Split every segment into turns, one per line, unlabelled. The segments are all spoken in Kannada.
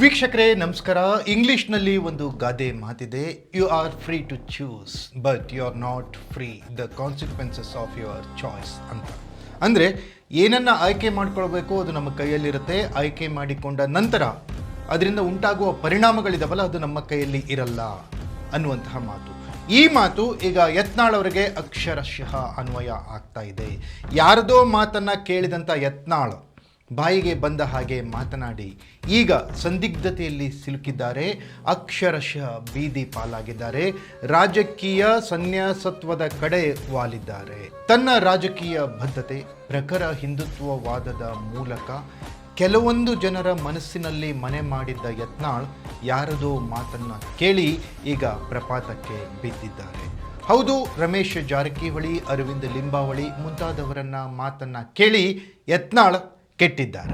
ವೀಕ್ಷಕರೇ, ನಮಸ್ಕಾರ. ಇಂಗ್ಲಿಷ್ನಲ್ಲಿ ಒಂದು ಗಾದೆ ಮಾತಿದೆ. You are free to choose but you are not free the consequences of your choice ಅಂತ. ಅಂದರೆ, ಏನನ್ನ ಆಯ್ಕೆ ಮಾಡ್ಕೊಳ್ಬೇಕು ಅದು ನಮ್ಮ ಕೈಯಲ್ಲಿರುತ್ತೆ. ಆಯ್ಕೆ ಮಾಡಿಕೊಂಡ ನಂತರ ಅದರಿಂದ ಉಂಟಾಗುವ ಪರಿಣಾಮಗಳಿದಾವಲ್ಲ, ಅದು ನಮ್ಮ ಕೈಯಲ್ಲಿ ಇರಲ್ಲ ಅನ್ನುವಂತಹ ಮಾತು. ಈ ಮಾತು ಈಗ ಯತ್ನಾಳ್ ಅವರಿಗೆ ಅಕ್ಷರಶಃ ಅನ್ವಯ ಆಗ್ತಾ ಇದೆ. ಯಾರದೋ ಮಾತನ್ನ ಕೇಳಿದಂಥ ಯತ್ನಾಳ್ ಬಾಯಿಗೆ ಬಂದ ಹಾಗೆ ಮಾತನಾಡಿ. ಈಗ ಸಂದಿಗ್ಧತೆಯಲ್ಲಿ ಸಿಲುಕಿದ್ದಾರೆ. ಅಕ್ಷರಶಃ ಬೀದಿ ಪಾಲಾಗಿದ್ದಾರೆ. ರಾಜಕೀಯ ಸನ್ಯಾಸತ್ವದ ಕಡೆ ವಾಲಿದ್ದಾರೆ. ತನ್ನ ರಾಜಕೀಯ ಬದ್ಧತೆ, ಪ್ರಖರ ಹಿಂದುತ್ವವಾದದ ಮೂಲಕ ಕೆಲವೊಂದು ಜನರ ಮನಸ್ಸಿನಲ್ಲಿ ಮನೆ ಮಾಡಿದ್ದ ಯತ್ನಾಳ್ ಯಾರದೋ ಮಾತನ್ನ ಕೇಳಿ ಈಗ ಪ್ರಪಾತಕ್ಕೆ ಬಿದ್ದಿದ್ದಾರೆ. ಹೌದು, ರಮೇಶ್ ಜಾರಕಿಹೊಳಿ, ಅರವಿಂದ್ ಲಿಂಬಾವಳಿ ಮುಂತಾದವರನ್ನ ಮಾತನ್ನ ಕೇಳಿ ಯತ್ನಾಳ್ ಕೆಟ್ಟಿದ್ದಾರೆ.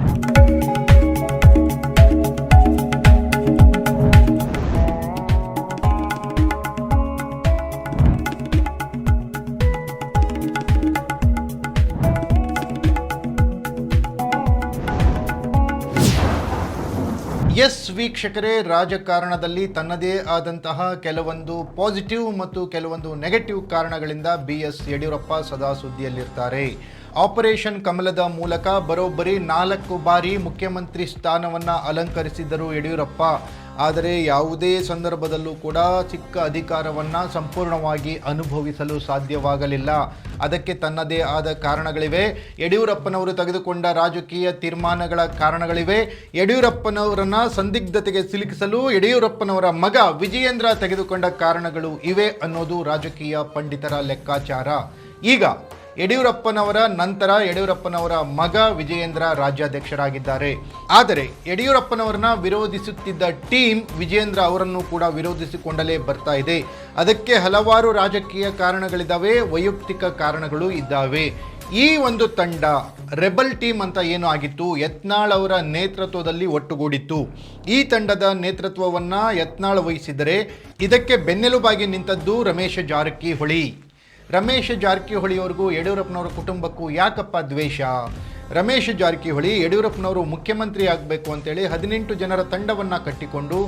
ಎಸ್ ವೀಕ್ಷಕರೇ, ರಾಜಕಾರಣದಲ್ಲಿ ತನ್ನದೇ ಆದಂತಹ ಕೆಲವೊಂದು ಪಾಸಿಟಿವ್ ಮತ್ತು ಕೆಲವೊಂದು ನೆಗೆಟಿವ್ ಕಾರಣಗಳಿಂದ ಬಿ ಎಸ್ ಯಡಿಯೂರಪ್ಪ ಸದಾ ಸುದ್ದಿಯಲ್ಲಿರ್ತಾರೆ. ಆಪರೇಷನ್ ಕಮಲದ ಮೂಲಕ ಬರೋಬ್ಬರಿ ನಾಲ್ಕು ಬಾರಿ ಮುಖ್ಯಮಂತ್ರಿ ಸ್ಥಾನವನ್ನು ಅಲಂಕರಿಸಿದ್ದರು ಯಡಿಯೂರಪ್ಪ. ಆದರೆ ಯಾವುದೇ ಸಂದರ್ಭದಲ್ಲೂ ಕೂಡ ಚಿಕ್ಕ ಅಧಿಕಾರವನ್ನು ಸಂಪೂರ್ಣವಾಗಿ ಅನುಭವಿಸಲು ಸಾಧ್ಯವಾಗಲಿಲ್ಲ. ಅದಕ್ಕೆ ತನ್ನದೇ ಆದ ಕಾರಣಗಳಿವೆ. ಯಡಿಯೂರಪ್ಪನವರು ತೆಗೆದುಕೊಂಡ ರಾಜಕೀಯ ತೀರ್ಮಾನಗಳ ಕಾರಣಗಳಿವೆ. ಯಡಿಯೂರಪ್ಪನವರನ್ನು ಸಂದಿಗ್ಧತೆಗೆ ಸಿಲುಕಿಸಲು ಯಡಿಯೂರಪ್ಪನವರ ಮಗ ವಿಜಯೇಂದ್ರ ತೆಗೆದುಕೊಂಡ ಕಾರಣಗಳು ಇವೆ ಅನ್ನೋದು ರಾಜಕೀಯ ಪಂಡಿತರ ಲೆಕ್ಕಾಚಾರ. ಈಗ ಯಡಿಯೂರಪ್ಪನವರ ನಂತರ ಯಡಿಯೂರಪ್ಪನವರ ಮಗ ವಿಜಯೇಂದ್ರ ರಾಜ್ಯಾಧ್ಯಕ್ಷರಾಗಿದ್ದಾರೆ. ಆದರೆ ಯಡಿಯೂರಪ್ಪನವರನ್ನ ವಿರೋಧಿಸುತ್ತಿದ್ದ ಟೀಮ್ ವಿಜಯೇಂದ್ರ ಅವರನ್ನು ಕೂಡ ವಿರೋಧಿಸಿಕೊಂಡಲೇ ಬರ್ತಾ ಇದೆ. ಅದಕ್ಕೆ ಹಲವಾರು ರಾಜಕೀಯ ಕಾರಣಗಳಿದ್ದಾವೆ ವೈಯಕ್ತಿಕ ಕಾರಣಗಳು ಇದ್ದಾವೆ. ಈ ಒಂದು ತಂಡ ರೆಬಲ್ ಟೀಮ್ ಅಂತ ಏನು ಆಗಿತ್ತು? ಯತ್ನಾಳ್ ಅವರ ನೇತೃತ್ವದಲ್ಲಿ ಒಟ್ಟುಗೂಡಿತ್ತು. ಈ ತಂಡದ ನೇತೃತ್ವವನ್ನು ಯತ್ನಾಳ್ ವಹಿಸಿದರೆ ಇದಕ್ಕೆ ಬೆನ್ನೆಲುಬಾಗಿ ನಿಂತದ್ದು ರಮೇಶ್ ಜಾರಕಿಹೊಳಿ. ರಮೇಶ್ ಜಾರಕಿಹೊಳಿಯವರಿಗೂ ಯಡಿಯೂರಪ್ಪನವರ ಕುಟುಂಬಕ್ಕೂ ಯಾಕಪ್ಪ ದ್ವೇಷ? ರಮೇಶ್ ಜಾರಕಿಹೊಳಿ ಯಡಿಯೂರಪ್ಪನವರು ಮುಖ್ಯಮಂತ್ರಿ ಆಗಬೇಕು ಅಂತೇಳಿ ಹದಿನೆಂಟು ಜನರ ತಂಡವನ್ನು ಕಟ್ಟಿಕೊಂಡು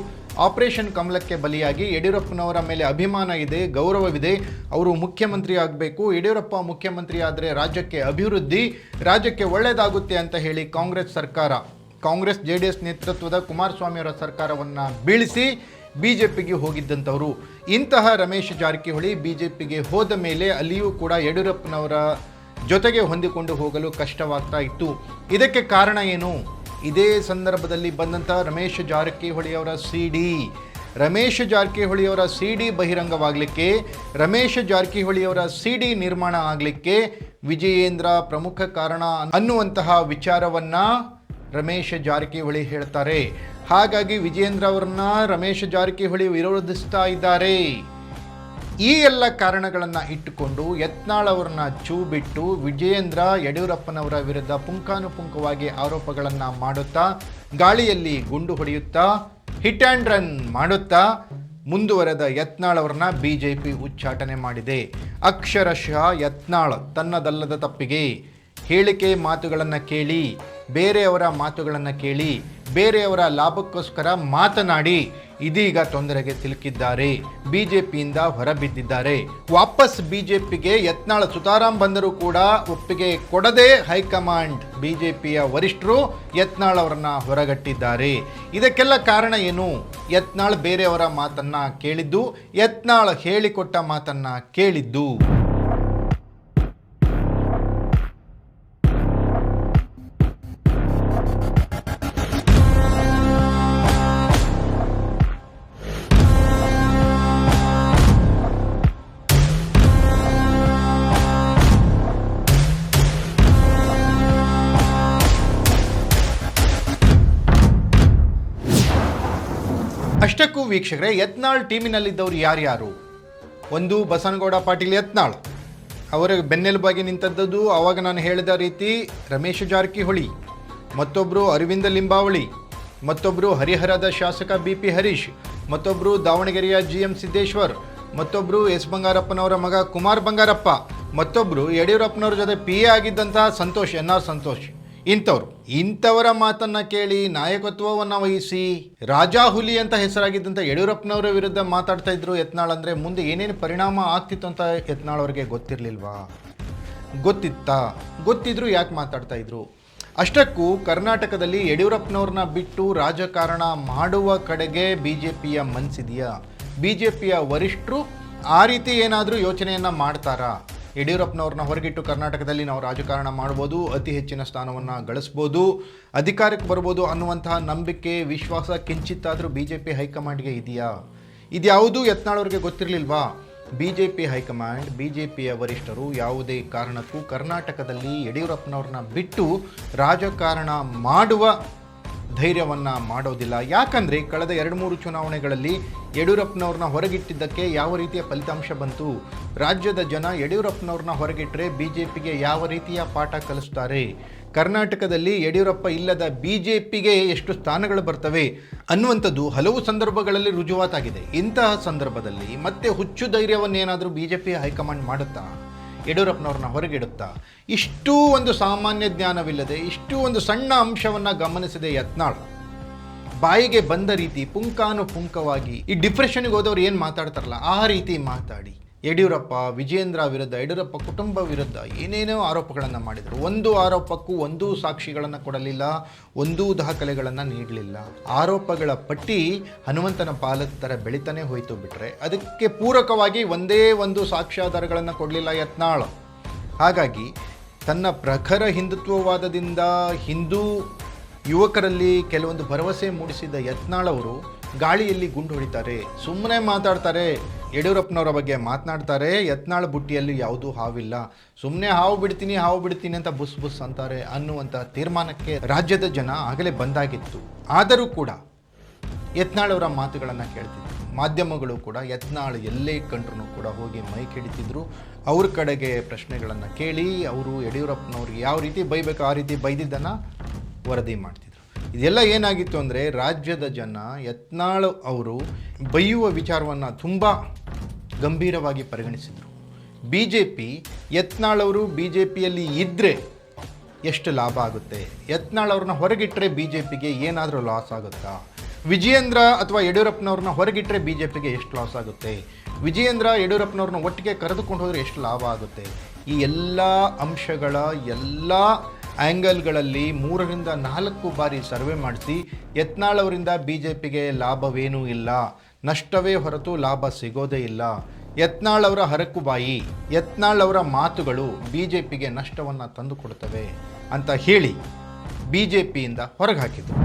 ಆಪರೇಷನ್ ಕಮಲಕ್ಕೆ ಬಲಿಯಾಗಿ ಯಡಿಯೂರಪ್ಪನವರ ಮೇಲೆ ಅಭಿಮಾನ ಇದೆ, ಗೌರವವಿದೆ. ಅವರು ಮುಖ್ಯಮಂತ್ರಿ ಆಗಬೇಕು, ಯಡಿಯೂರಪ್ಪ ಮುಖ್ಯಮಂತ್ರಿ ಆದರೆ ರಾಜ್ಯಕ್ಕೆ ಅಭಿವೃದ್ಧಿ, ರಾಜ್ಯಕ್ಕೆ ಒಳ್ಳೆಯದಾಗುತ್ತೆ ಅಂತ ಹೇಳಿ ಕಾಂಗ್ರೆಸ್ ಸರ್ಕಾರ, ಕಾಂಗ್ರೆಸ್ ಜೆ ಡಿ ಎಸ್ ನೇತೃತ್ವದ ಕುಮಾರಸ್ವಾಮಿಯವರ ಸರ್ಕಾರವನ್ನು ಬೀಳಿಸಿ ಬಿ ಜೆ ಪಿಗೆ ಹೋಗಿದ್ದಂಥವರು. ಇಂತಹ ರಮೇಶ್ ಜಾರಕಿಹೊಳಿ ಬಿ ಜೆ ಹೋದ ಮೇಲೆ ಅಲ್ಲಿಯೂ ಕೂಡ ಯಡಿಯೂರಪ್ಪನವರ ಜೊತೆಗೆ ಹೊಂದಿಕೊಂಡು ಹೋಗಲು ಕಷ್ಟವಾಗ್ತಾ ಇತ್ತು. ಇದಕ್ಕೆ ಕಾರಣ ಏನು? ಇದೇ ಸಂದರ್ಭದಲ್ಲಿ ಬಂದಂಥ ರಮೇಶ್ ಜಾರಕಿಹೊಳಿ ಅವರ ಸಿ ಡಿ. ರಮೇಶ್ ಜಾರಕಿಹೊಳಿಯವರ ಸಿ ಡಿ ಬಹಿರಂಗವಾಗಲಿಕ್ಕೆ, ರಮೇಶ್ ಜಾರಕಿಹೊಳಿಯವರ ಸಿ ಡಿ ನಿರ್ಮಾಣ ಆಗಲಿಕ್ಕೆ ವಿಜಯೇಂದ್ರ ಪ್ರಮುಖ ಕಾರಣ ಅನ್ನುವಂತಹ ವಿಚಾರವನ್ನ ರಮೇಶ್ ಜಾರಕಿಹೊಳಿ ಹೇಳ್ತಾರೆ. ಹಾಗಾಗಿ ವಿಜೇಂದ್ರ ಅವ್ರನ್ನ ರಮೇಶ್ ಜಾರಕಿಹೊಳಿ ವಿರೋಧಿಸ್ತಾ ಇದ್ದಾರೆ. ಈ ಎಲ್ಲ ಕಾರಣಗಳನ್ನು ಇಟ್ಟುಕೊಂಡು ಯತ್ನಾಳ್ ಅವ್ರನ್ನ ಚೂ ಬಿಟ್ಟು ವಿಜಯೇಂದ್ರ ಯಡಿಯೂರಪ್ಪನವರ ವಿರುದ್ಧ ಪುಂಖಾನುಪುಂಖವಾಗಿ ಆರೋಪಗಳನ್ನು ಮಾಡುತ್ತಾ, ಗಾಳಿಯಲ್ಲಿ ಗುಂಡು ಹೊಡೆಯುತ್ತಾ ಹಿಟ್ ಆ್ಯಂಡ್ ರನ್ ಮಾಡುತ್ತಾ ಮುಂದುವರೆದ ಯತ್ನಾಳ್ ಅವರನ್ನ ಪಿ ಉಚ್ಚಾಟನೆ ಮಾಡಿದೆ. ಅಕ್ಷರಶಃ ಯತ್ನಾಳ್ ತನ್ನದಲ್ಲದ ತಪ್ಪಿಗೆ ಹೇಳಿಕೆ ಮಾತುಗಳನ್ನು ಕೇಳಿ, ಬೇರೆಯವರ ಮಾತುಗಳನ್ನು ಕೇಳಿ, ಬೇರೆಯವರ ಲಾಭಕ್ಕೋಸ್ಕರ ಮಾತನಾಡಿ. ಇದೀಗ ತೊಂದರೆಗೆ ಸಿಲುಕಿದ್ದಾರೆ. ಬಿ ಜೆ ಪಿಯಿಂದ ಹೊರಬಿದ್ದಿದ್ದಾರೆ. ವಾಪಸ್ ಬಿ ಜೆ ಪಿಗೆ ಯತ್ನಾಳ್ ಸುತಾರಾಮ್ ಬಂದರೂ ಕೂಡ ಒಪ್ಪಿಗೆ ಕೊಡದೆ ಹೈಕಮಾಂಡ್ ಬಿ ಜೆ ಪಿಯ ವರಿಷ್ಠರು ಯತ್ನಾಳ್ ಅವರನ್ನ ಹೊರಗಟ್ಟಿದ್ದಾರೆ. ಇದಕ್ಕೆಲ್ಲ ಕಾರಣ ಏನು? ಯತ್ನಾಳ್ ಬೇರೆಯವರ ಮಾತನ್ನ ಕೇಳಿದ್ದು, ಯತ್ನಾಳ್ ಹೇಳಿಕೊಟ್ಟ ಮಾತನ್ನ ಕೇಳಿದ್ದು. ಅಷ್ಟಕ್ಕೂ ವೀಕ್ಷಕರೇ, ಯತ್ನಾಳ್ ಟೀಮಿನಲ್ಲಿದ್ದವರು ಯಾರ್ಯಾರು? ಒಂದು ಬಸನಗೌಡ ಪಾಟೀಲ್ ಯತ್ನಾಳ್. ಅವರ ಬೆನ್ನೆಲುಬಾಗಿ ನಿಂತದ್ದು ಆವಾಗ ನಾನು ಹೇಳಿದ ರೀತಿ ರಮೇಶ್ ಜಾರಕಿಹೊಳಿ ಮತ್ತೊಬ್ಬರು ಅರವಿಂದ ಲಿಂಬಾವಳಿ ಮತ್ತೊಬ್ಬರು ಹರಿಹರದ ಶಾಸಕ ಬಿ ಪಿ ಹರೀಶ್ ಮತ್ತೊಬ್ಬರು ದಾವಣಗೆರೆಯ ಜಿ ಎಂ ಸಿದ್ದೇಶ್ವರ್ ಮತ್ತೊಬ್ಬರು ಎಸ್ ಬಂಗಾರಪ್ಪನವರ ಮಗ ಕುಮಾರ್ ಬಂಗಾರಪ್ಪ ಮತ್ತೊಬ್ಬರು ಯಡಿಯೂರಪ್ಪನವರ ಜೊತೆ ಪಿ ಎ ಆಗಿದ್ದಂತಹ ಸಂತೋಷ್, ಎನ್ ಸಂತೋಷ್. ಇಂಥವ್ರು. ಇಂಥವರ ಮಾತನ್ನ ಕೇಳಿ ನಾಯಕತ್ವವನ್ನು ವಹಿಸಿ ರಾಜಾ ಹುಲಿ ಅಂತ ಹೆಸರಾಗಿದ್ದಂಥ ಯಡಿಯೂರಪ್ಪನವರ ವಿರುದ್ಧ ಮಾತಾಡ್ತಾ ಇದ್ರು ಯತ್ನಾಳ್ ಅಂದರೆ ಮುಂದೆ ಏನೇನು ಪರಿಣಾಮ ಆಗ್ತಿತ್ತು ಅಂತ ಯತ್ನಾಳ್ ಅವರಿಗೆ ಗೊತ್ತಿರಲಿಲ್ವಾ? ಗೊತ್ತಿತ್ತಾ? ಗೊತ್ತಿದ್ರು ಯಾಕೆ ಮಾತಾಡ್ತಾ ಇದ್ರು? ಅಷ್ಟಕ್ಕೂ ಕರ್ನಾಟಕದಲ್ಲಿ ಯಡಿಯೂರಪ್ಪನವ್ರನ್ನ ಬಿಟ್ಟು ರಾಜಕಾರಣ ಮಾಡುವ ಕಡೆಗೆ ಬಿ ಜೆ ಪಿಯ ಮನಸ್ಸಿದೆಯಾ ಬಿ ಜೆ ಪಿಯ ವರಿಷ್ಠರು ಆ ರೀತಿ ಏನಾದರೂ ಯೋಚನೆಯನ್ನು ಮಾಡ್ತಾರಾ? ಯಡಿಯೂರಪ್ಪನವ್ರನ್ನ ಹೊರಗಿಟ್ಟು ಕರ್ನಾಟಕದಲ್ಲಿ ನಾವು ರಾಜಕಾರಣ ಮಾಡ್ಬೋದು, ಅತಿ ಹೆಚ್ಚಿನ ಸ್ಥಾನವನ್ನು ಗಳಿಸ್ಬೋದು, ಅಧಿಕಾರಕ್ಕೆ ಬರ್ಬೋದು ಅನ್ನುವಂತಹ ನಂಬಿಕೆ, ವಿಶ್ವಾಸ ಕಿಂಚಿತ್ತಾದರೂ ಬಿ ಜೆ ಪಿ ಹೈಕಮಾಂಡ್ಗೆ ಇದೆಯಾ? ಇದ್ಯಾವುದು ಯತ್ನಾಳವ್ರಿಗೆ ಗೊತ್ತಿರಲಿಲ್ವಾ? B J P high command B J ಪಿಯ ವರಿಷ್ಠರು ಯಾವುದೇ ಕಾರಣಕ್ಕೂ ಕರ್ನಾಟಕದಲ್ಲಿ ಯಡಿಯೂರಪ್ಪನವ್ರನ್ನ ಬಿಟ್ಟು ರಾಜಕಾರಣ ಮಾಡುವ ಧೈರ್ಯವನ್ನು ಮಾಡೋದಿಲ್ಲ. ಯಾಕಂದರೆ ಕಳೆದ ಎರಡು ಮೂರು ಚುನಾವಣೆಗಳಲ್ಲಿ ಯಡಿಯೂರಪ್ಪನವ್ರನ್ನ ಹೊರಗಿಟ್ಟಿದ್ದಕ್ಕೆ ಯಾವ ರೀತಿಯ ಫಲಿತಾಂಶ ಬಂತು? ರಾಜ್ಯದ ಜನ ಯಡಿಯೂರಪ್ಪನವ್ರನ್ನ ಹೊರಗಿಟ್ಟರೆ ಬಿ ಜೆ ಪಿಗೆ ಯಾವ ರೀತಿಯ ಪಾಠ ಕಲಿಸ್ತಾರೆ? ಕರ್ನಾಟಕದಲ್ಲಿ ಯಡಿಯೂರಪ್ಪ ಇಲ್ಲದ ಬಿ ಜೆ ಪಿಗೆ ಎಷ್ಟು ಸ್ಥಾನಗಳು ಬರ್ತವೆ ಅನ್ನುವಂಥದ್ದು ಹಲವು ಸಂದರ್ಭಗಳಲ್ಲಿ ರುಜುವಾತಾಗಿದೆ. ಇಂತಹ ಸಂದರ್ಭದಲ್ಲಿ ಮತ್ತೆ ಹುಚ್ಚು ಧೈರ್ಯವನ್ನೇನಾದರೂ B J P high command ಮಾಡುತ್ತಾ? ಯಡಿಯೂರಪ್ಪನವ್ರನ್ನ ಹೊರಗಿಡುತ್ತಾ? ಇಷ್ಟೂ ಒಂದು ಸಾಮಾನ್ಯ ಜ್ಞಾನವಿಲ್ಲದೆ, ಇಷ್ಟೂ ಒಂದು ಸಣ್ಣ ಅಂಶವನ್ನು ಗಮನಿಸದೆ ಯತ್ನಾಳ್. ಬಾಯಿಗೆ ಬಂದ ರೀತಿ ಪುಂಕಾನು ಪುಂಕವಾಗಿ ಈ ಡಿಪ್ರೆಷನ್ಗೆ ಹೋದವ್ರು ಏನು ಮಾತಾಡ್ತಾರಲ್ಲ, ಆ ರೀತಿ ಮಾತಾಡಿ. ಯಡಿಯೂರಪ್ಪ ವಿಜೇಂದ್ರ ವಿರುದ್ಧ, ಯಡಿಯೂರಪ್ಪ ಕುಟುಂಬ ವಿರುದ್ಧ ಏನೇನೋ ಆರೋಪಗಳನ್ನು ಮಾಡಿದರು. ಒಂದು ಆರೋಪಕ್ಕೂ ಒಂದೂ ಸಾಕ್ಷಿಗಳನ್ನು ಕೊಡಲಿಲ್ಲ, ಒಂದೂ ದಾಖಲೆಗಳನ್ನು ನೀಡಲಿಲ್ಲ. ಆರೋಪಗಳ ಪಟ್ಟಿ ಹನುಮಂತನ ಪಾಲಕರ ಥರ ಬೆಳಿತಾನೆ ಹೋಯಿತು ಬಿಟ್ಟರೆ ಅದಕ್ಕೆ ಪೂರಕವಾಗಿ ಒಂದೇ ಒಂದು ಸಾಕ್ಷ್ಯಾಧಾರಗಳನ್ನು ಕೊಡಲಿಲ್ಲ ಯತ್ನಾಳ್. ಹಾಗಾಗಿ ತನ್ನ ಪ್ರಖರ ಹಿಂದುತ್ವವಾದದಿಂದ ಹಿಂದೂ ಯುವಕರಲ್ಲಿ ಕೆಲವೊಂದು ಭರವಸೆ ಮೂಡಿಸಿದ ಯತ್ನಾಳ್ ಅವರು ಗಾಳಿಯಲ್ಲಿ ಗುಂಡು ಹೊಡಿತಾರೆ, ಸುಮ್ಮನೆ ಮಾತಾಡ್ತಾರೆ ಯಡಿಯೂರಪ್ಪನವರ ಬಗ್ಗೆ ಮಾತನಾಡ್ತಾರೆ. ಯತ್ನಾಳ್ ಬುಟ್ಟಿಯಲ್ಲಿ ಯಾವುದೂ ಹಾವಿಲ್ಲ. ಸುಮ್ಮನೆ ಹಾವು ಬಿಡ್ತೀನಿ ಹಾವು ಬಿಡ್ತೀನಿ ಅಂತ ಬುಸ್ ಬುಸ್ ಅಂತಾರೆ ಅನ್ನುವಂಥ ತೀರ್ಮಾನಕ್ಕೆ ರಾಜ್ಯದ ಜನ ಆಗಲೇ ಬಂದಾಗಿತ್ತು. ಆದರೂ ಕೂಡ ಯತ್ನಾಳವರ ಮಾತುಗಳನ್ನು ಕೇಳ್ತಿದ್ರು ಮಾಧ್ಯಮಗಳು ಕೂಡ, ಯತ್ನಾಳ್ ಎಲ್ಲೇ ಕಂಡ್ರೂ ಕೂಡ ಹೋಗಿ ಮೈ ಹಿಡಿತಿದ್ರು. ಅವ್ರ ಕಡೆಗೆ ಪ್ರಶ್ನೆಗಳನ್ನು ಕೇಳಿ, ಅವರು ಯಡಿಯೂರಪ್ಪನವ್ರಿಗೆ ಯಾವ ರೀತಿ ಬೈಬೇಕು, ಆ ರೀತಿ ಬೈದಿದ್ದನ್ನು ವರದಿ ಮಾಡ್ತಿದ್ರು. ಇದೆಲ್ಲ ಏನಾಗಿತ್ತು ಅಂದರೆ, ರಾಜ್ಯದ ಜನ ಯತ್ನಾಳ್ ಅವರು ಬೈಯುವ ವಿಚಾರವನ್ನು ತುಂಬ ಗಂಭೀರವಾಗಿ ಪರಿಗಣಿಸಿದರು. ಬಿ ಜೆ ಪಿ ಯತ್ನಾಳವರು ಬಿ ಜೆ ಪಿಯಲ್ಲಿ ಇದ್ದರೆ ಎಷ್ಟು ಲಾಭ ಆಗುತ್ತೆ? ಯತ್ನಾಳವ್ರನ್ನ ಹೊರಗಿಟ್ಟರೆ ಬಿ ಜೆ ಪಿಗೆ ಏನಾದರೂ ಲಾಸ್ ಆಗುತ್ತಾ? ವಿಜಯೇಂದ್ರ ಅಥವಾ ಯಡಿಯೂರಪ್ಪನವ್ರನ್ನ ಹೊರಗಿಟ್ಟರೆ ಬಿ ಜೆ ಪಿಗೆ ಎಷ್ಟು ಲಾಸ್ ಆಗುತ್ತೆ? ವಿಜಯೇಂದ್ರ, ಯಡಿಯೂರಪ್ಪನವ್ರನ್ನ ಒಟ್ಟಿಗೆ ಕರೆದುಕೊಂಡು ಹೋದರೆ ಎಷ್ಟು ಲಾಭ ಆಗುತ್ತೆ? ಈ ಎಲ್ಲ ಅಂಶಗಳ ಎಲ್ಲ ಆ್ಯಂಗಲ್ಗಳಲ್ಲಿ ಮೂರರಿಂದ ನಾಲ್ಕು ಬಾರಿ ಸರ್ವೆ ಮಾಡಿಸಿ ಯತ್ನಾಳ್ ಅವರಿಂದ ಬಿ ಜೆ ಪಿಗೆ ಲಾಭವೇನೂ ಇಲ್ಲ. ನಷ್ಟವೇ ಹೊರತು ಲಾಭ ಸಿಗೋದೇ ಇಲ್ಲ. ಯತ್ನಾಳ್ ಅವರ ಹರಕುಬಾಯಿ ಯತ್ನಾಳ್ ಅವರ ಮಾತುಗಳು ಬಿ ಜೆ ಪಿಗೆ ನಷ್ಟವನ್ನು ತಂದುಕೊಡ್ತವೆ ಅಂತ ಹೇಳಿ ಬಿ ಜೆ ಪಿಯಿಂದ ಹೊರಗೆ ಹಾಕಿದರು.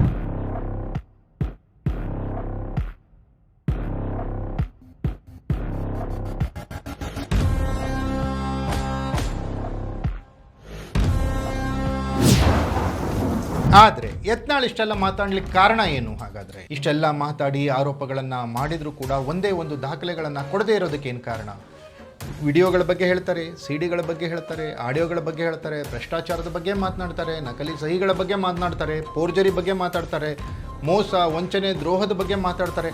ಆದರೆ ಯತ್ನಾಳ್ ಇಷ್ಟೆಲ್ಲ ಮಾತಾಡ್ಲಿಕ್ಕೆ ಕಾರಣ ಏನು? ಹಾಗಾದರೆ ಇಷ್ಟೆಲ್ಲ ಮಾತಾಡಿ ಆರೋಪಗಳನ್ನು ಮಾಡಿದರೂ ಕೂಡ ಒಂದೇ ಒಂದು ದಾಖಲೆಗಳನ್ನು ಕೊಡದೇ ಇರೋದಕ್ಕೆ ಏನು ಕಾರಣ? ವಿಡಿಯೋಗಳ ಬಗ್ಗೆ ಹೇಳ್ತಾರೆ ಸಿ ಡಿಗಳ ಬಗ್ಗೆ ಹೇಳ್ತಾರೆ, ಆಡಿಯೋಗಳ ಬಗ್ಗೆ ಹೇಳ್ತಾರೆ, ಭ್ರಷ್ಟಾಚಾರದ ಬಗ್ಗೆ ಮಾತನಾಡ್ತಾರೆ, ನಕಲಿ ಸಹಿಗಳ ಬಗ್ಗೆ ಮಾತನಾಡ್ತಾರೆ ಪೋರ್ಜರಿ ಬಗ್ಗೆ ಮಾತಾಡ್ತಾರೆ, ಮೋಸ, ವಂಚನೆ, ದ್ರೋಹದ ಬಗ್ಗೆ ಮಾತಾಡ್ತಾರೆ.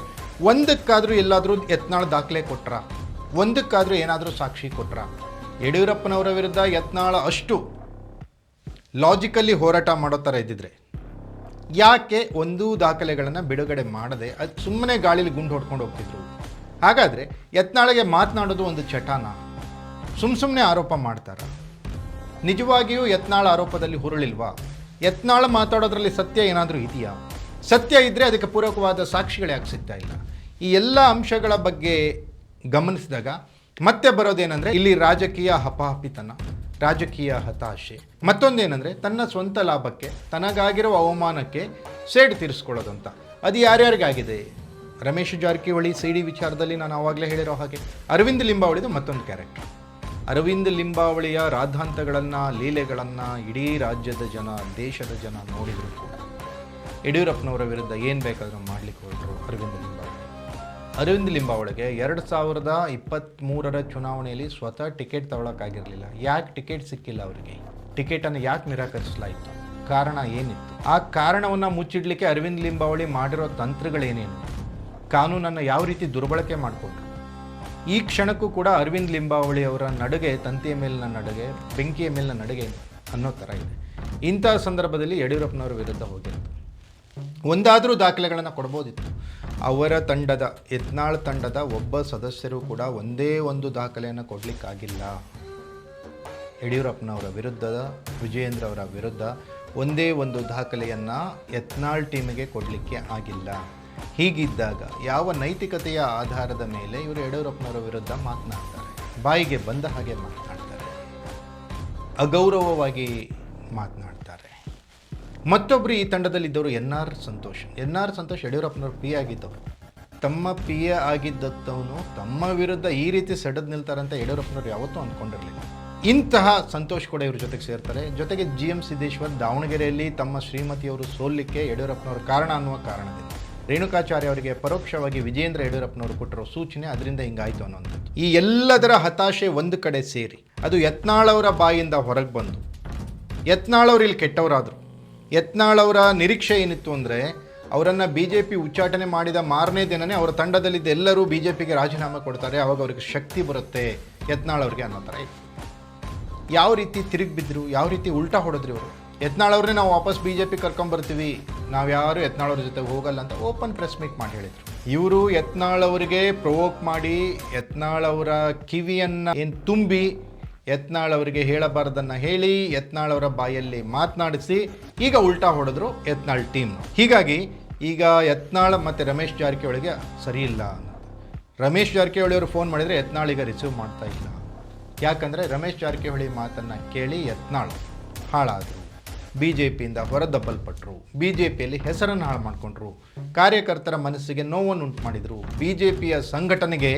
ಒಂದಕ್ಕಾದರೂ ಎಲ್ಲಾದರೂ ಯತ್ನಾಳ್ ದಾಖಲೆ ಕೊಟ್ರ? ಒಂದಕ್ಕಾದರೂ ಏನಾದರೂ ಸಾಕ್ಷಿ ಕೊಟ್ರ? ಯಡಿಯೂರಪ್ಪನವರ ವಿರುದ್ಧ ಯತ್ನಾಳ ಅಷ್ಟು ಲಾಜಿಕಲಿ ಹೋರಾಟ ಮಾಡೋ ಥರ ಇದ್ದಿದ್ರೆ. ಯಾಕೆ ಒಂದೂ ದಾಖಲೆಗಳನ್ನು ಬಿಡುಗಡೆ ಮಾಡದೆ ಅದು ಸುಮ್ಮನೆ ಗಾಳಿಲಿ ಗುಂಡು ಹೊಡ್ಕೊಂಡು ಹೋಗ್ತಿದ್ರು? ಹಾಗಾದರೆ ಯತ್ನಾಳಿಗೆ ಮಾತನಾಡೋದು ಒಂದು ಚಟಾನ. ಸುಮ್ಮ ಸುಮ್ಮನೆ ಆರೋಪ ಮಾಡ್ತಾರ. ನಿಜವಾಗಿಯೂ ಯತ್ನಾಳ ಆರೋಪದಲ್ಲಿ ಹುರುಳಿಲ್ವಾ? ಯತ್ನಾಳ ಮಾತಾಡೋದ್ರಲ್ಲಿ ಸತ್ಯ ಏನಾದರೂ ಇದೆಯಾ? ಸತ್ಯ ಇದ್ದರೆ ಅದಕ್ಕೆ ಪೂರಕವಾದ ಸಾಕ್ಷಿಗಳು ಯಾಕೆ ಸಿಗ್ತಾ ಇಲ್ಲ? ಈ ಎಲ್ಲ ಅಂಶಗಳ ಬಗ್ಗೆ ಗಮನಿಸಿದಾಗ ಮತ್ತೆ ಬರೋದೇನೆಂದರೆ ಇಲ್ಲಿ ರಾಜಕೀಯ ಹಪಾಹಪಿತನ ರಾಜಕೀಯ ಹತಾಶೆ. ಮತ್ತೊಂದೇನೆಂದರೆ, ತನ್ನ ಸ್ವಂತ ಲಾಭಕ್ಕೆ, ತನಗಾಗಿರುವ ಅವಮಾನಕ್ಕೆ ಸೇಡ್ ತೀರಿಸ್ಕೊಳ್ಳೋದಂತ. ಅದು ಯಾರ್ಯಾರಿಗಾಗಿದೆ? ರಮೇಶ್ ಜಾರಕಿಹೊಳಿ ಸಿ ವಿಚಾರದಲ್ಲಿ ನಾನು ಆವಾಗಲೇ ಹೇಳಿರೋ ಹಾಗೆ. ಅರವಿಂದ್ ಲಿಂಬಾವಳಿದು ಮತ್ತೊಂದು ಕ್ಯಾರೆಕ್ಟರ್. ಅರವಿಂದ್ ಲಿಂಬಾವಳಿಯ ರಾದ್ಧಾಂತಗಳನ್ನು ಲೀಲೆಗಳನ್ನು ಇಡೀ ರಾಜ್ಯದ ಜನ, ದೇಶದ ಜನ ನೋಡಿದ್ರು ಕೂಡ. ಯಡಿಯೂರಪ್ಪನವರ ವಿರುದ್ಧ ಏನು ಬೇಕಾದರೂ ಮಾಡಲಿಕ್ಕೆ ಹೊರಟರು ಅರವಿಂದ್ ಲಿಂಬಾವಳಿ. ಅರವಿಂದ್ ಲಿಂಬಾವಳಿಗೆ ಎರಡು ಸಾವಿರದ ಇಪ್ಪತ್ತ್ಮೂರರ ಚುನಾವಣೆಯಲ್ಲಿ ಸ್ವತಃ ಟಿಕೆಟ್ ತಗೊಳಕ್ಕಾಗಿರಲಿಲ್ಲ. ಯಾಕೆ ಟಿಕೆಟ್ ಸಿಕ್ಕಿಲ್ಲ ಅವರಿಗೆ? ಟಿಕೆಟನ್ನು ಯಾಕೆ ನಿರಾಕರಿಸಲಾಯಿತು? ಕಾರಣ ಏನಿತ್ತು? ಆ ಕಾರಣವನ್ನು ಮುಚ್ಚಿಡಲಿಕ್ಕೆ ಅರವಿಂದ್ ಲಿಂಬಾವಳಿ ಮಾಡಿರೋ ತಂತ್ರಗಳೇನೇನು? ಕಾನೂನನ್ನು ಯಾವ ರೀತಿ ದುರ್ಬಳಕೆ ಮಾಡಿಕೊಂಡ್ರು ಈ ಕ್ಷಣಕ್ಕೂ ಕೂಡ ಅರವಿಂದ್ ಲಿಂಬಾವಳಿ ಅವರ ನಡುಗೆ, ತಂತಿಯ ಮೇಲಿನ ನಡುಗೆ, ಬೆಂಕಿಯ ಮೇಲಿನ ನಡುಗೆ ಅನ್ನೋ ಥರ ಇದೆ. ಇಂಥ ಸಂದರ್ಭದಲ್ಲಿ ಯಡಿಯೂರಪ್ಪನವರ ವಿರುದ್ಧ ಹೋಗಿರೋದು. ಒಂದಾದರೂ ದಾಖಲೆಗಳನ್ನು ಕೊಡ್ಬೋದಿತ್ತು. ಅವರ ತಂಡದ, ಯತ್ನಾಳ್ ತಂಡದ ಒಬ್ಬ ಸದಸ್ಯರು ಕೂಡ ಒಂದೇ ಒಂದು ದಾಖಲೆಯನ್ನು ಕೊಡಲಿಕ್ಕಾಗಿಲ್ಲ. ಯಡಿಯೂರಪ್ಪನವರ ವಿರುದ್ಧದ ವಿಜಯೇಂದ್ರ ಅವರ ವಿರುದ್ಧ ಒಂದೇ ಒಂದು ದಾಖಲೆಯನ್ನು ಯತ್ನಾಳ್ ಟೀಮಿಗೆ ಕೊಡಲಿಕ್ಕೆ ಆಗಿಲ್ಲ. ಹೀಗಿದ್ದಾಗ ಯಾವ ನೈತಿಕತೆಯ ಆಧಾರದ ಮೇಲೆ ಇವರು ಯಡಿಯೂರಪ್ಪನವರ ವಿರುದ್ಧ ಮಾತನಾಡ್ತಾರೆ? ಬಾಯಿಗೆ ಬಂದ ಹಾಗೆ ಮಾತನಾಡ್ತಾರೆ. ಅಗೌರವವಾಗಿ ಮಾತನಾಡ್ತಾರೆ. ಮತ್ತೊಬ್ಬರು ಈ ತಂಡದಲ್ಲಿದ್ದವರು N R Santosh. N R Santosh ಯಡಿಯೂರಪ್ಪನವ್ರು ಪಿ ಆಗಿದ್ದವರು. ತಮ್ಮ ಪಿ ಎ ಆಗಿದ್ದವನು ತಮ್ಮ ವಿರುದ್ಧ ಈ ರೀತಿ ಸೆಡದ್ ನಿಲ್ತಾರಂತ ಯಡಿಯೂರಪ್ಪನವ್ರು ಯಾವತ್ತೂ ಅಂದ್ಕೊಂಡಿರಲಿಲ್ಲ. ಇಂತಹ ಸಂತೋಷ್ ಕೂಡ ಇವ್ರ ಜೊತೆಗೆ ಸೇರ್ತಾರೆ. ಜೊತೆಗೆ ಜಿ ಎಂ ಸಿದ್ದೇಶ್ವರ್ ದಾವಣಗೆರೆಯಲ್ಲಿ ತಮ್ಮ ಶ್ರೀಮತಿಯವರು ಸೋಲಿಕ್ಕೆ ಯಡಿಯೂರಪ್ಪನವ್ರ ಕಾರಣ ಅನ್ನುವ ಕಾರಣದಿಂದ. ರೇಣುಕಾಚಾರ್ಯ ಅವರಿಗೆ ಪರೋಕ್ಷವಾಗಿ ವಿಜೇಂದ್ರ ಯಡಿಯೂರಪ್ಪನವರು ಕೊಟ್ಟಿರೋ ಸೂಚನೆ ಅದರಿಂದ ಹಿಂಗಾಯಿತು ಅನ್ನುವಂಥದ್ದು. ಈ ಎಲ್ಲದರ ಹತಾಶೆ ಒಂದು ಕಡೆ ಸೇರಿ, ಅದು ಯತ್ನಾಳವರ ಬಾಯಿಂದ ಹೊರಗೆ ಬಂದು ಯತ್ನಾಳವ್ರು ಇಲ್ಲಿ ಕೆಟ್ಟವರಾದರು ಯತ್ನಾಳವರ ನಿರೀಕ್ಷೆ ಏನಿತ್ತು ಅಂದರೆ, ಅವರನ್ನು ಬಿ ಜೆ ಪಿ ಉಚ್ಚಾಟನೆ ಮಾಡಿದ ಮಾರನೇ ದಿನನೇ ಅವರ ತಂಡದಲ್ಲಿದ್ದ ಎಲ್ಲರೂ ಬಿ ಜೆ ಪಿಗೆ ರಾಜೀನಾಮೆ ಕೊಡ್ತಾರೆ, ಅವಾಗ ಅವ್ರಿಗೆ ಶಕ್ತಿ ಬರುತ್ತೆ, ಯತ್ನಾಳ್ ಅವ್ರಿಗೆ ಅನ್ನೋ ಥರ ಯಾವ ರೀತಿ ತಿರುಗಿ ಬಿದ್ದರು ಯಾವ ರೀತಿ ಉಲ್ಟಾ ಹೊಡೆದ್ರಿ ಅವರು ಯತ್ನಾಳ್ ಅವ್ರನ್ನೇ ನಾವು ವಾಪಸ್ ಬಿ ಜೆ ಪಿ ಕರ್ಕೊಂಬರ್ತೀವಿ ನಾವು ಯಾರು ಯತ್ನಾಳ್ ಅವ್ರ ಜೊತೆ ಹೋಗಲ್ಲ ಅಂತ ಓಪನ್ ಪ್ರೆಸ್ ಮೀಟ್ ಮಾಡಿ ಹೇಳಿದರು. ಇವರು ಯತ್ನಾಳ್ ಅವರಿಗೆ ಪ್ರವೋಕ್ ಮಾಡಿ, ಯತ್ನಾಳ್ ಅವರ ಕಿವಿಯನ್ನು ಏನು ತುಂಬಿ ಯತ್ನಾಳ್ ಅವರಿಗೆ ಹೇಳಬಾರದನ್ನ ಹೇಳಿ ಯತ್ನಾಳ್ ಅವರ ಬಾಯಲ್ಲಿ ಮಾತನಾಡಿಸಿ ಈಗ ಉಲ್ಟಾ ಹೊಡೆದ್ರು ಯತ್ನಾಳ್ ಟೀಮ್. ಹೀಗಾಗಿ ಈಗ ಯತ್ನಾಳ್ ಮತ್ತು ರಮೇಶ್ ಜಾರಕಿಹೊಳಿಗೆ ಸರಿ ಇಲ್ಲ ರಮೇಶ್ ಜಾರಕಿಹೊಳಿ ಅವರು ಫೋನ್ ಮಾಡಿದರೆ ಯತ್ನಾಳ್ ಈಗ ರಿಸೀವ್ ಮಾಡ್ತಾ ಇಲ್ಲ. ಯಾಕಂದರೆ ರಮೇಶ್ ಜಾರಕಿಹೊಳಿ ಮಾತನ್ನು ಕೇಳಿ ಯತ್ನಾಳ್ ಹಾಳಾದರು. ಬಿ ಜೆ ಪಿಯಿಂದ ಹೊರದಬ್ಬಲ್ಪಟ್ಟರು ಬಿ ಜೆ ಪಿಯಲ್ಲಿ ಹೆಸರನ್ನು ಹಾಳು ಮಾಡಿಕೊಂಡ್ರು. ಕಾರ್ಯಕರ್ತರ ಮನಸ್ಸಿಗೆ ನೋವನ್ನು ಉಂಟು ಮಾಡಿದರು ಬಿ ಜೆ ಪಿಯ ಸಂಘಟನೆಗೆ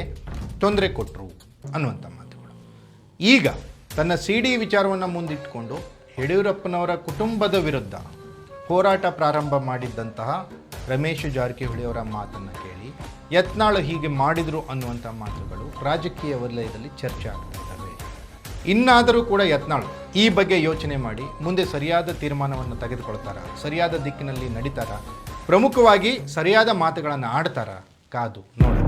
ತೊಂದರೆ ಕೊಟ್ಟರು ಅನ್ನುವಂಥ ಮಾತುಗಳು ಈಗ ತನ್ನ ಸಿ ಡಿ ವಿಚಾರವನ್ನು ಮುಂದಿಟ್ಟುಕೊಂಡು ಯಡಿಯೂರಪ್ಪನವರ ಕುಟುಂಬದ ವಿರುದ್ಧ ಹೋರಾಟ ಪ್ರಾರಂಭ ಮಾಡಿದ್ದಂತಹ ರಮೇಶ್ ಜಾರಕಿಹೊಳಿ ಅವರ ಮಾತನ್ನು ಕೇಳಿ ಯತ್ನಾಳು ಹೀಗೆ ಮಾಡಿದರು ಅನ್ನುವಂಥ ಮಾತುಗಳು ರಾಜಕೀಯ ವಲಯದಲ್ಲಿ ಚರ್ಚೆ ಆಗ್ತಾ ಇದ್ದಾವೆ. ಇನ್ನಾದರೂ ಕೂಡ ಯತ್ನಾಳು ಈ ಬಗ್ಗೆ ಯೋಚನೆ ಮಾಡಿ ಮುಂದೆ ಸರಿಯಾದ ತೀರ್ಮಾನವನ್ನು ತೆಗೆದುಕೊಳ್ತಾರ, ಸರಿಯಾದ ದಿಕ್ಕಿನಲ್ಲಿ ನಡೀತಾರ, ಪ್ರಮುಖವಾಗಿ ಸರಿಯಾದ ಮಾತುಗಳನ್ನು ಆಡ್ತಾರ ಕಾದು ನೋಡೋಣ.